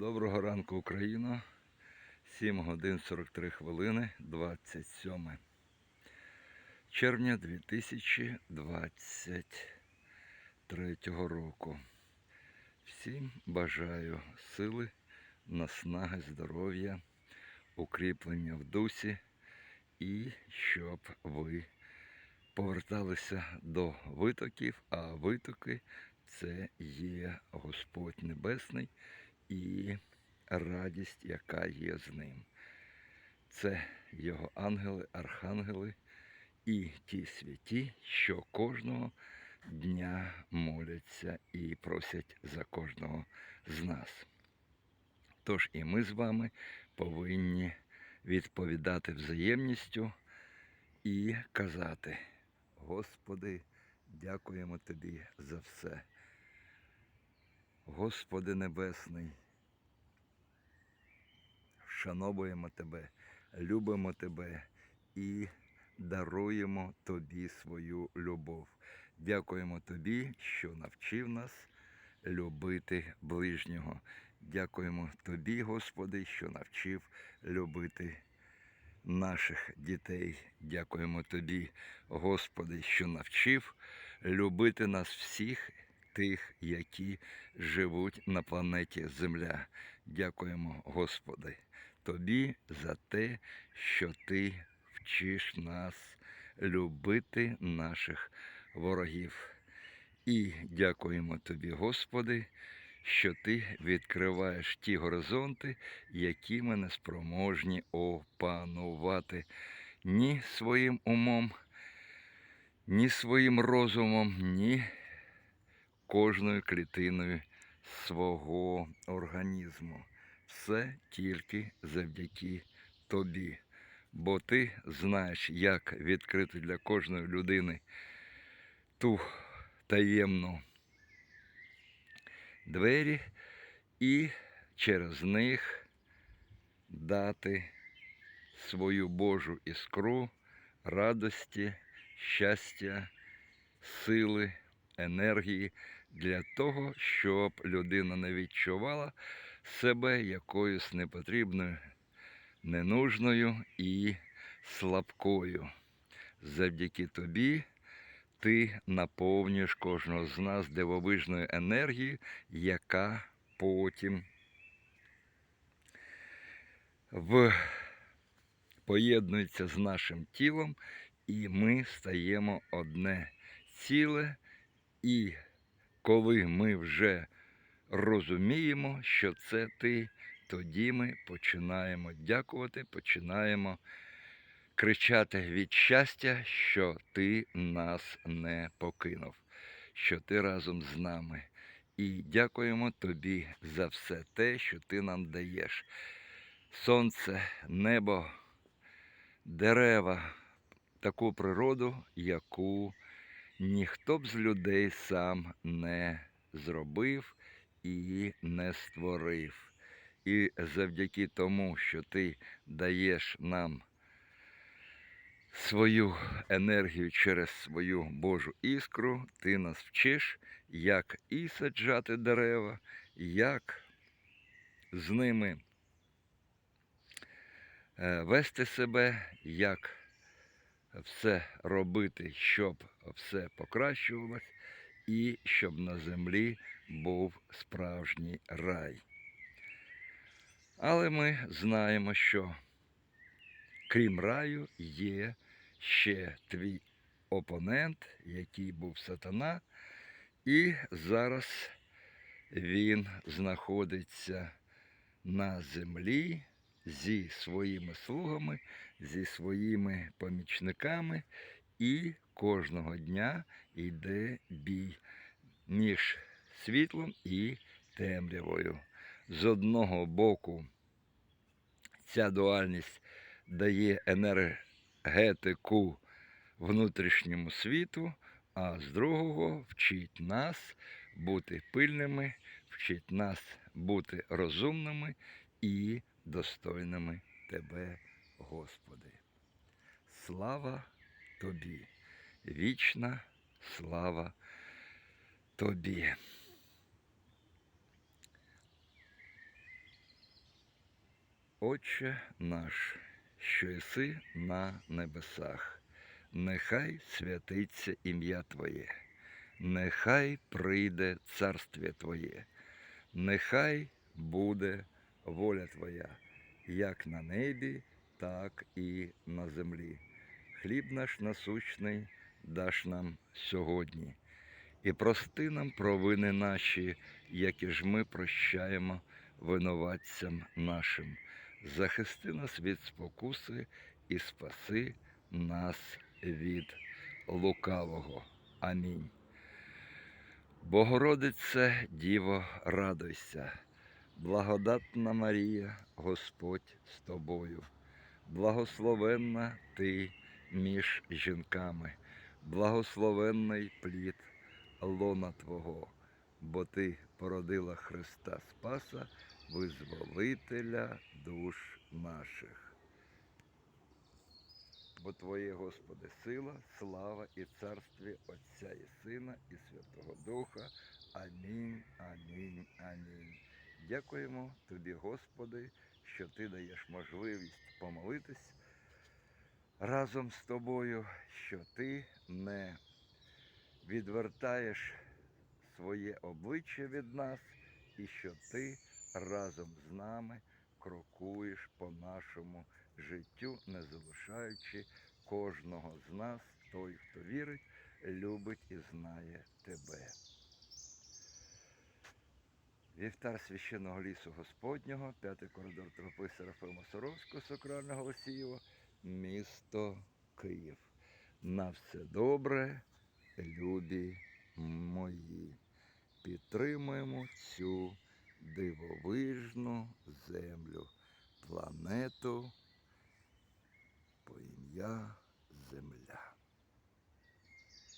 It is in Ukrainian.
Доброго ранку, Україна. 7 годин 43 хвилини, 27 червня 2023 року. Всім бажаю сили, наснаги, здоров'я, укріплення в дусі і щоб ви поверталися до витоків, а витоки це є Господь Небесний і радість, яка є з ним. Це його ангели, архангели і ті святі, що кожного дня моляться і просять за кожного з нас. Тож і ми з вами повинні відповідати взаємністю і казати, Господи, дякуємо Тобі за все. Господи Небесний, шановуємо Тебе, любимо Тебе і даруємо Тобі свою любов. Дякуємо Тобі, що навчив нас любити ближнього. Дякуємо Тобі, Господи, що навчив любити наших дітей. Дякуємо Тобі, Господи, що навчив любити нас всіх тих, які живуть на планеті Земля. Дякуємо, Господи, Тобі за те, що Ти вчиш нас любити наших ворогів. І дякуємо Тобі, Господи, що Ти відкриваєш ті горизонти, які ми не спроможні опанувати ні своїм умом, ні своїм розумом, ні кожною клітиною свого організму. Все тільки завдяки тобі. Бо ти знаєш, як відкрити для кожної людини ту таємну двері і через них дати свою Божу іскру радості, щастя, сили, енергії для того, щоб людина не відчувала себе якоюсь непотрібною, ненужною і слабкою. Завдяки тобі ти наповнюєш кожного з нас дивовижною енергією, яка потім в... поєднується з нашим тілом, і ми стаємо одне ціле. І коли ми вже розуміємо, що це ти, тоді ми починаємо дякувати, починаємо кричати від щастя, що ти нас не покинув, що ти разом з нами. І дякуємо тобі за все те, що ти нам даєш. Сонце, небо, дерева, таку природу, яку ніхто б з людей сам не зробив і не створив. І завдяки тому, що ти даєш нам свою енергію через свою Божу іскру, ти нас вчиш, як і саджати дерева, як з ними е, вести себе, як все робити, щоб все покращувалось, і щоб на землі був справжній рай. Але ми знаємо, що крім раю є ще твій опонент, який був сатана, і зараз він знаходиться на землі зі своїми слугами, зі своїми помічниками, і кожного дня йде бій між світлом і темрявою. З одного боку ця дуальність дає енергетику внутрішньому світу, а з другого вчить нас бути пильними, вчить нас бути розумними і достойними Тебе, Господи. Слава Тобі, вічна слава Тобі. Отче наш, що єси на небесах, нехай святиться ім'я Твоє, нехай прийде царствіє Твоє, нехай буде воля Твоя, як на небі, так і на землі. Хліб наш насущний даш нам сьогодні, і прости нам провини наші, які ж ми прощаємо винуватцям нашим. Захисти нас від спокуси і спаси нас від лукавого. Амінь. Богородице, Діво, радуйся, благодатна Марія, Господь з тобою, благословенна ти між жінками, благословенний плід лона Твого, бо ти породила Христа Спаса, визволителя душ наших. Бо Твоє, Господи, сила, слава і царстві Отця і Сина, і Святого Духа. Амінь, амінь, амінь. Дякуємо Тобі, Господи, що Ти даєш можливість помолитись разом з тобою, що Ти не відвертаєш своє обличчя від нас, і що Ти разом з нами крокуєш по нашому життю, не залишаючи кожного з нас, той, хто вірить, любить і знає тебе. Вівтар священного лісу Господнього, п'ятий коридор тропи Серафима Саровського, Сакрального Осієва, місто Київ. На все добре, любі мої. Підтримуємо цю дивовижну землю, планету по ім'я Земля.